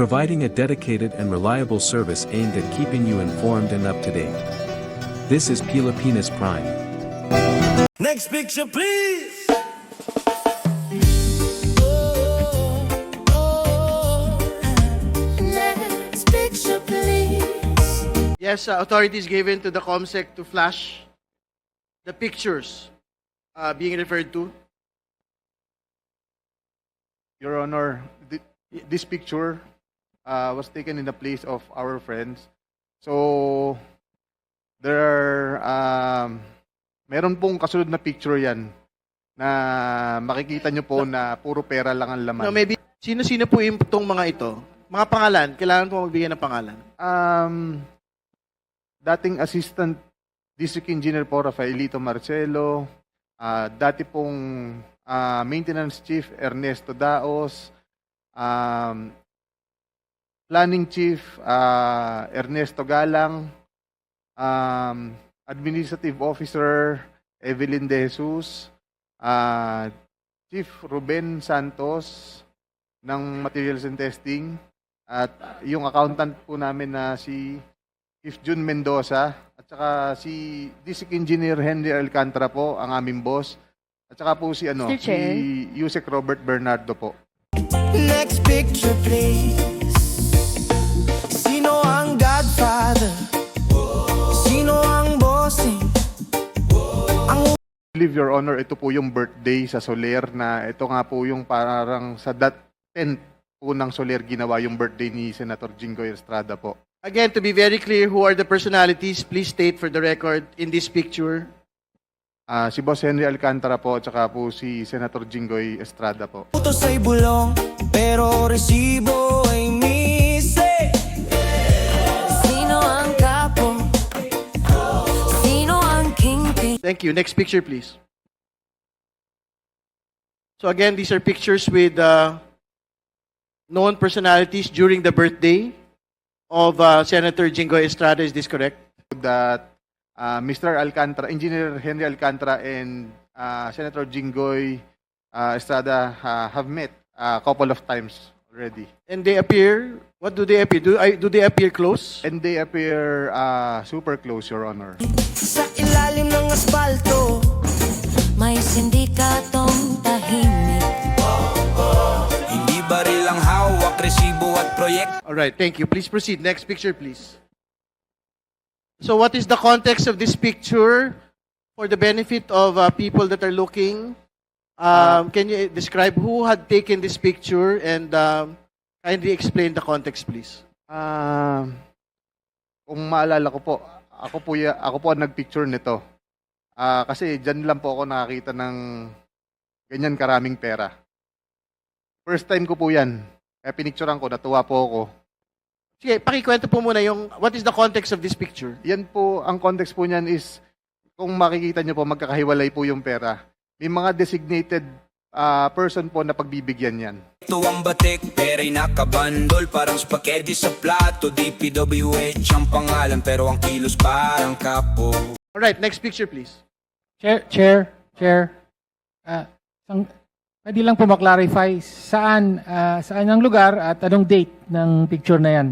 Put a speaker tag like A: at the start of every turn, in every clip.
A: providing a dedicated and reliable service aimed at keeping you informed and up to date. This is Pilipinas Prime.
B: Next picture, please.
C: Next picture, please.
D: Yes, uh, authorities given to the COMSEC to flash the pictures uh, being referred to.
E: Your Honor, thi- this picture uh, was taken in the place of our friends. So, there are, um, meron pong kasunod na picture yan na makikita nyo po na puro pera lang ang laman.
D: No, maybe, sino-sino po yung itong mga ito? Mga pangalan, kailangan po magbigay ng pangalan.
E: Um, dating Assistant District Engineer po Rafaelito Marcelo, ah, dati pong ah, Maintenance Chief Ernesto Daos, um, Planning Chief ah, Ernesto Galang, um, Administrative Officer Evelyn De Jesus, ah, Chief Ruben Santos ng Materials and Testing, at yung accountant po namin na si Chief Jun Mendoza at saka si District Engineer Henry Alcantara po, ang aming boss. At saka po si ano, si Yusek Robert Bernardo po.
B: Next picture, please.
E: Believe, Your Honor, ito po yung birthday sa Soler na ito nga po yung parang sa that 10th po ng Soler ginawa yung birthday ni Senator Jingoy Estrada po.
D: Again, to be very clear, who are the personalities? Please state for the record in this picture.
E: Ah, si Boss Henry Alcantara po at saka po si Senator Jingoy Estrada po.
B: Utos ay bulong, pero resibo ay
D: Thank you. Next picture, please. So again, these are pictures with uh, known personalities during the birthday of uh, Senator Jingo Estrada. Is this correct?
E: that uh, Mr. Alcantara, Engineer Henry Alcantara and uh, Senator Jingoy uh, Estrada uh, have met a couple of times already.
D: And they appear. What do they appear? Do I, do they appear close?
E: And they appear uh, super close, Your Honor.
B: Ng asfalto,
C: May sindikatong tahimik.
F: Hindi baril ang hawak, resibo at proyekto
D: All right. Thank you. Please proceed. Next picture, please. So, what is the context of this picture for the benefit of uh, people that are looking? Um, can you describe who had taken this picture and um, kindly explain the context, please?
E: Uh, kung maalala ko po, ako po, ako po ang nagpicture nito. Ah, kasi dyan lang po ako nakakita ng ganyan karaming pera. First time ko po yan. Kaya pinicturean ko, natuwa po ako.
D: Sige, pakikwento po muna yung what is the context of this picture?
E: Yan po, ang context po niyan is, kung makikita niyo po, magkakahiwalay po yung pera. May mga designated ah, person po na pagbibigyan yan.
F: ang batik, pera'y nakabandol Parang spaghetti sa plato, DPWH ang pangalan Pero ang kilos parang kapo
D: All right, next picture, please.
G: Chair, Chair, Chair. Sang, pwede lang po maklarify saan, ah, saan ang lugar at anong date ng picture na yan?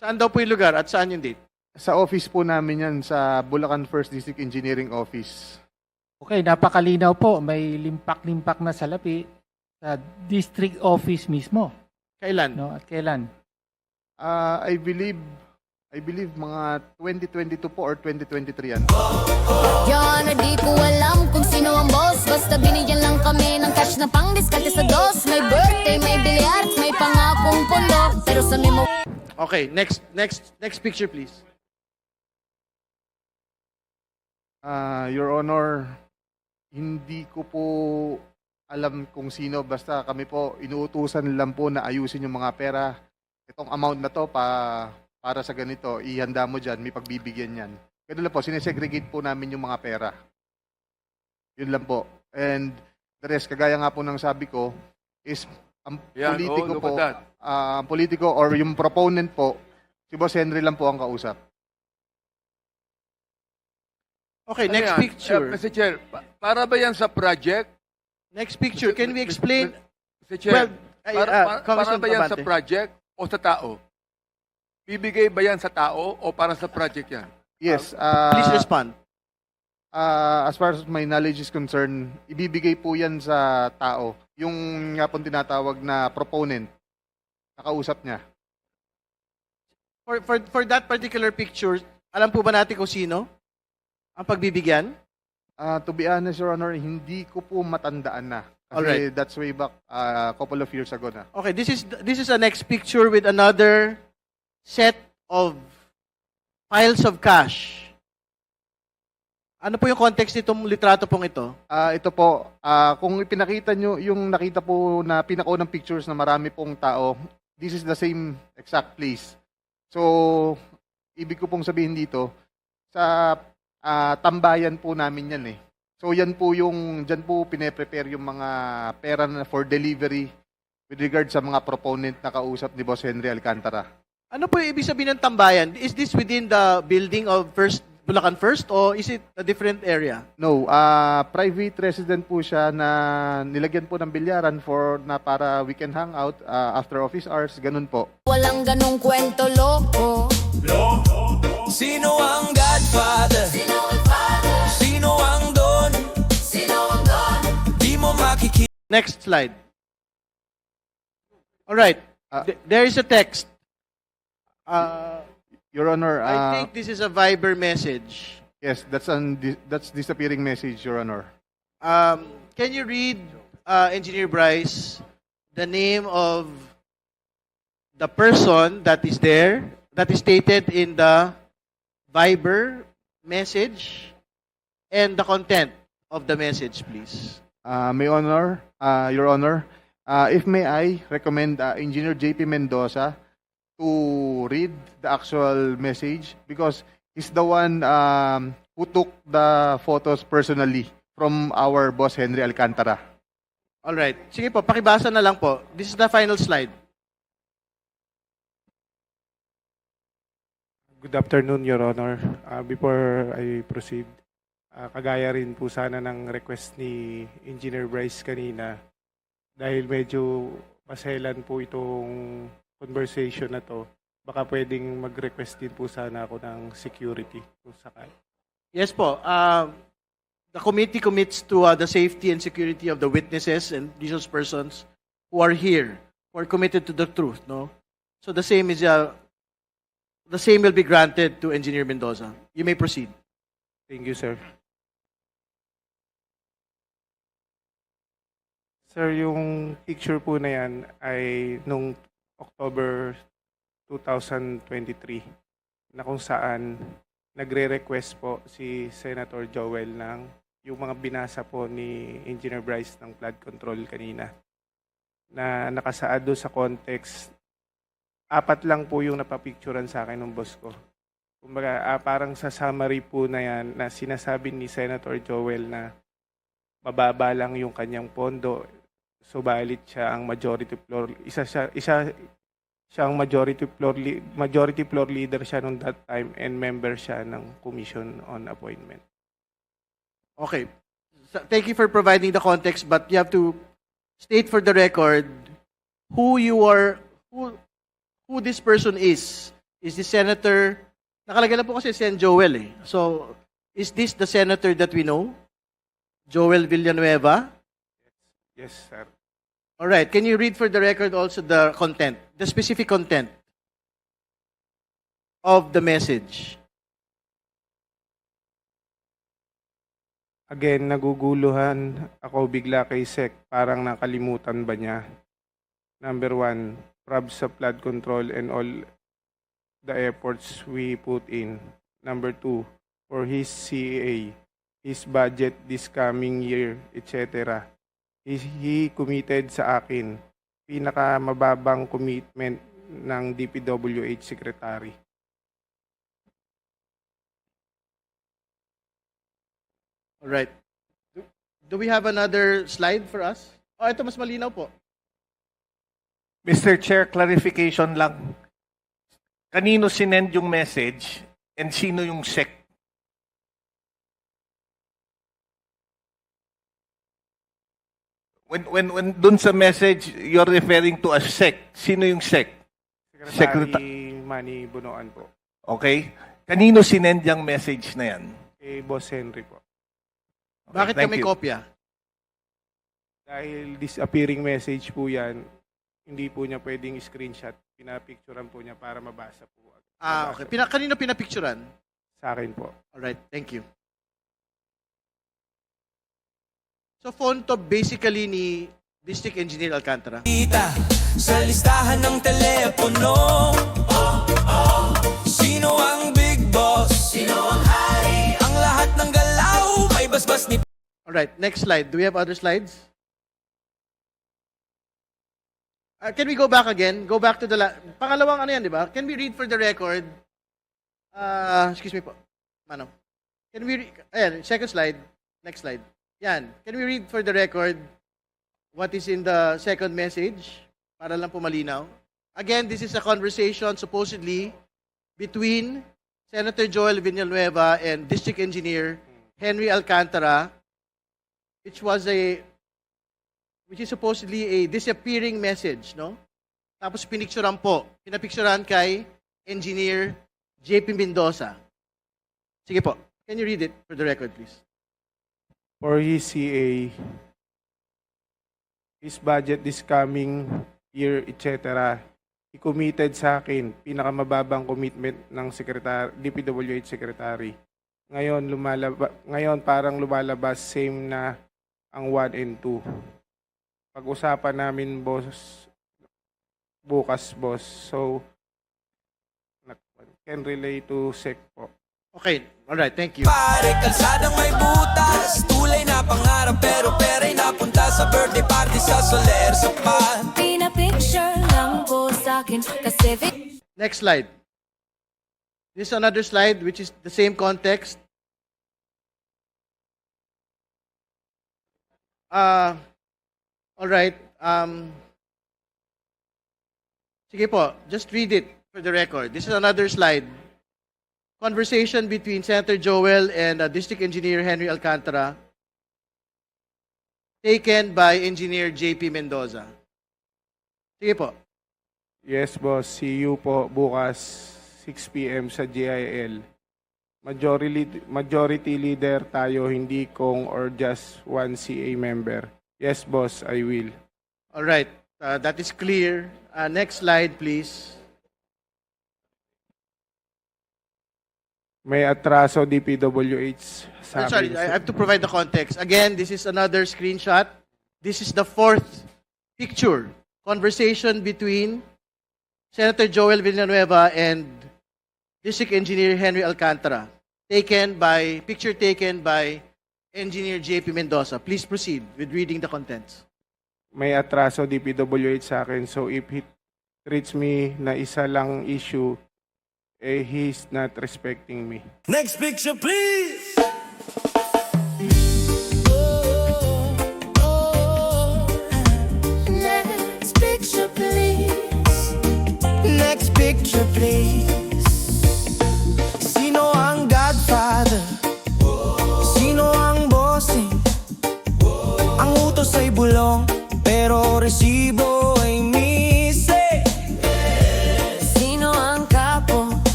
D: Saan daw po yung lugar at saan yung date?
E: Sa office po namin yan, sa Bulacan First District Engineering Office.
G: Okay, napakalinaw po. May limpak-limpak na salapi sa district office mismo.
D: Kailan?
G: No? At kailan?
E: Ah, I believe, I believe mga 2022 po or 2023 yan.
C: Yan, di ko alam kung sino ang boss. Basta binigyan lang kami ng cash na pang diskarte sa dos. May birthday, may billiards, may pangakong pundo. Pero sa memo...
D: Okay, next next next picture, please.
E: Ah, Your Honor, hindi ko po alam kung sino. Basta kami po, inuutusan lang po na ayusin yung mga pera. Itong amount na to pa, para sa ganito, ihanda mo dyan, may pagbibigyan yan. Ganun lang po, sinesegregate po namin yung mga pera. Yun lang po. And the rest, kagaya nga po ng sabi ko, is ang
H: Yan,
E: politiko
H: oh, look
E: po,
H: at that.
E: ah, ang politiko or yung proponent po, si Boss Henry lang po ang kausap.
D: Okay,
H: Ano
D: next
H: yan?
D: picture.
H: Eh, Mr. Chair, pa- para ba yan sa project?
D: Next picture. Can we explain?
H: Mr. Chair,
D: Well, Ay,
H: Para,
D: ah,
H: para, para
D: Congressman
H: ba yan sa
D: Abante.
H: project o sa tao? Bibigay ba yan sa tao o para sa project yan?
E: Yes.
D: Please
E: ah,
D: respond.
E: ah, as far as my knowledge is concerned, ibibigay po yan sa tao. Yung nga pong tinatawag na proponent, nakausap niya.
D: For, for, for that particular picture, alam po ba natin kung sino ang pagbibigyan?
E: Ah, to be honest, Your Honor, hindi ko po matandaan na. Kasi
D: Alright.
E: that's way back a couple of years ago na.
D: Okay, this is this is a next picture with another set of files of cash. Ano po yung context nitong litrato pong ito?
E: Ah, ito po, ah, kung ipinakita nyo yung nakita po na pinakaunang pictures na marami pong tao, this is the same exact place. So, ibig ko pong sabihin dito, sa ah, tambayan po namin yan eh. So, yan po yung, dyan po pine-prepare yung mga pera na for delivery with regard sa mga proponent na kausap ni Boss Henry Alcantara.
D: Ano po yung ibig sabihin ng tambayan? Is this within the building of First Bulacan First or is it a different area?
E: No, ah private resident po siya na nilagyan po ng bilyaran for na para we can hang out ah, after office hours, ganun po.
C: Walang ganong kwento loko
F: Sino ang Godfather? Sino ang Don? Di mo makikita
D: Next slide. All right.
E: Ah.
D: Th- there is a text. Uh,
E: Your Honor,
D: I
E: ah,
D: think this is a Viber message.
E: yes, that's an that's disappearing message, Your Honor.
D: Um, can you read, uh, Engineer Bryce, the name of the person that is there, that is stated in the Viber message, and the content of the message, please?
E: Uh, may honor, uh, Your Honor, uh, if may I recommend uh, Engineer JP Mendoza to read the actual message because he's the one um, who took the photos personally from our boss Henry Alcantara.
D: All right. Sige po, pakibasa na lang po. This is the final slide.
I: Good afternoon, Your Honor. Uh, before I proceed, uh, kagaya rin po sana ng request ni Engineer Bryce kanina, dahil medyo maselan po itong conversation na to, baka pwedeng mag-request din po sana ako ng security kung sakali.
D: Yes po. Um, the committee commits to uh, the safety and security of the witnesses and these persons who are here, who are committed to the truth. No, so the same is uh, the same will be granted to Engineer Mendoza. You may proceed.
I: Thank you, sir. Sir, yung picture po na yan ay nung October 2023 na kung saan nagre-request po si Senator Joel ng yung mga binasa po ni Engineer Bryce ng flood control kanina na nakasaad doon sa context apat lang po yung napapicturan sa akin ng boss ko. Kumbaga, ah, parang sa summary po na yan na sinasabi ni Senator Joel na mababa lang yung kanyang pondo, subalit siya ang majority floor, isa siya, isa siya ang majority floor, majority floor leader siya nung that time and member siya ng Commission on Appointment.
D: Okay. So, thank you for providing the context, but you have to state for the record who you are, who, who this person is. Is this senator? Nakalagay lang po kasi Sen Joel eh. So, is this the senator that we know? Joel Villanueva?
I: Yes, sir.
D: All right. Can you read for the record also the content, the specific content of the message?
I: Again, naguguluhan ako bigla kay Sec. Parang nakalimutan ba niya? Number one, prob sa flood control and all the efforts we put in. Number two, for his CA, his budget this coming year, etc. He, he committed sa akin pinakamababang commitment ng DPWH Secretary.
D: All right. Do, do we have another slide for us? Oh, ito mas malinaw po.
J: Mr. Chair, clarification lang. Kanino sinend yung message and sino yung sec? When, when, when dun sa message, you're referring to a sec. Sino yung sec?
I: Secretary Manny Bunoan po.
J: Okay? Kanino sinend yung message na yan?
I: Kay Boss Henry po.
J: Okay,
D: Bakit
J: thank
D: kami
J: you.
D: kopya?
I: Dahil disappearing message po yan, hindi po niya pwedeng screenshot. Pinapicturean po niya para mabasa po.
D: Ah, okay. Pina, kanino pinapicturan?
I: Sa akin po.
D: Alright, thank you. So phone to basically ni District Engineer Alcantara.
F: Kita sa listahan ng telepono Sino ang big boss? Sino ang hari? Ang lahat ng galaw May basbas ni
D: Alright, next slide. Do we have other slides? Uh, can we go back again? Go back to the la- pangalawang ano yan, di ba? Can we read for the record? Uh, excuse me po. Mano. Can we re- ayan, second slide. Next slide. Yan. Can we read for the record what is in the second message? Para lang po malinaw. Again, this is a conversation supposedly between Senator Joel Villanueva and District Engineer Henry Alcantara, which was a which is supposedly a disappearing message, no? Tapos pinicturean po. Pinapicturean kay Engineer JP Mendoza. Sige po. Can you read it for the record, please?
I: For his CA, his budget this coming year, etc. He committed sa akin, pinakamababang commitment ng secretary, DPWH secretary. Ngayon, lumalaba, ngayon parang lumalabas same na ang 1 and 2. Pag-usapan namin, boss, bukas, boss. So, can relate to SEC po.
D: Okay. All right. Thank you.
F: pare Kalsadang may butas Tulay na pangarap pero pera'y napunta Sa birthday party sa Soler sa pa
C: Pinapicture lang po sa'kin Kasi
D: Next slide. This is another slide which is the same context. Uh, all right. Um, sige po, just read it for the record. This is another slide. Conversation between Senator Joel and uh, District Engineer Henry Alcantara taken by Engineer JP Mendoza. Sige po.
I: Yes, boss. See you po bukas 6 p.m. sa GIL. Majority, majority leader tayo, hindi kong or just one CA member. Yes, boss, I will.
D: All right, uh, that is clear. Uh, next slide, please.
I: May atraso DPWH sa
D: I'm sorry. I have to provide the context. Again, this is another screenshot. This is the fourth picture. Conversation between Senator Joel Villanueva and District Engineer Henry Alcantara. Taken by, picture taken by Engineer JP Mendoza. Please proceed with reading the contents.
I: May atraso DPWH sa akin. So if he treats me na isa lang issue, eh he's not respecting me.
B: Next picture please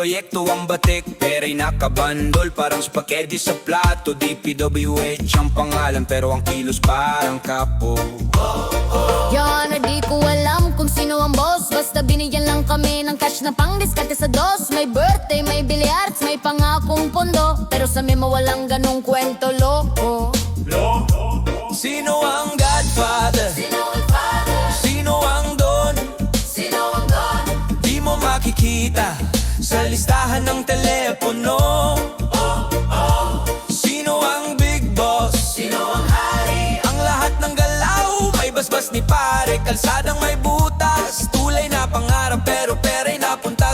F: proyekto ang batik Pera'y nakabandol, parang spaghetti sa plato DPWH ang pangalan, pero ang kilos parang kapo
C: Yan, di ko alam kung sino ang boss Basta binigyan lang kami ng cash na pang diskarte sa dos May birthday, may billiards, may pangakong pondo Pero sa memo walang ganong kwento loko
F: Sino ang godfather?
C: Sino ang father?
F: Sino ang don?
C: Sino ang God?
F: Di mo makikita sa listahan ng telepono Sino ang big boss?
C: Sino ang hari?
F: Ang lahat ng galaw May basbas ni pare Kalsadang may butas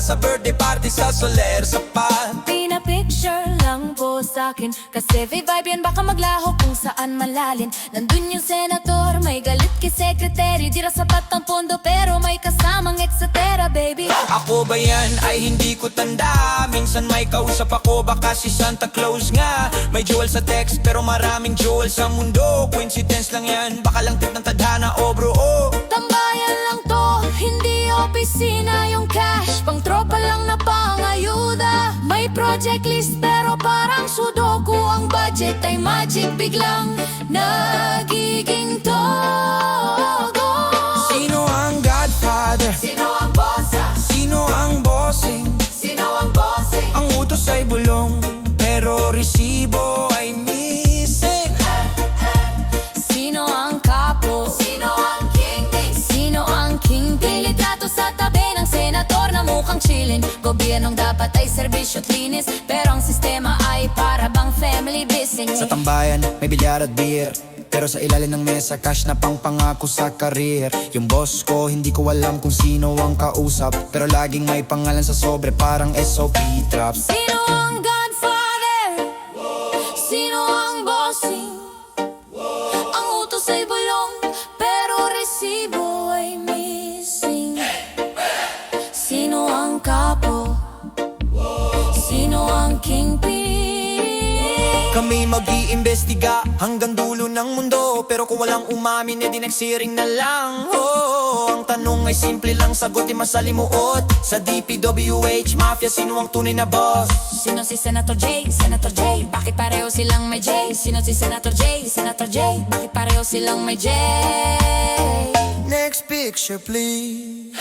F: Sa birthday party sa Soler sa pa
C: Pinapicture lang po sa akin. Kasi vibe yan baka maglaho kung saan malalin Nandun yung senator, may galit kay secretary. Di sapat ang pondo pero may kasamang etc baby.
F: Ako ba yan? Ay hindi ko tanda. Minsan may kausap ako baka si Santa Claus nga. May jewel sa text pero maraming jewel sa mundo. Coincidence lang yan. Baka lang tip ng tadhana o bro oh.
C: Tambayan lang to, hindi opisina yung cash. Pang tropa lang na pangayuda. May project list pero parang sudoku. Ang budget ay magic biglang nagiging togo Gobyernong dapat ay serbisyo at linis. Pero ang sistema ay para bang family business.
F: Sa tambayan, may bilyar at beer. Pero sa ilalim ng mesa, cash na pang pangako sa karir Yung boss ko, hindi ko alam kung sino ang kausap. Pero laging may pangalan sa sobre, parang SOP traps
C: Sino ang
F: mag-iimbestiga hanggang dulo ng mundo Pero kung walang umamin, edi nagsiring na lang oh, Ang tanong ay simple lang, sagutin masalimuot Sa DPWH Mafia, sino ang tunay na boss?
C: Sino si Senator J? Senator J Bakit pareho silang may J? Sino si Senator J? Senator J Bakit pareho silang may J?
F: Next picture please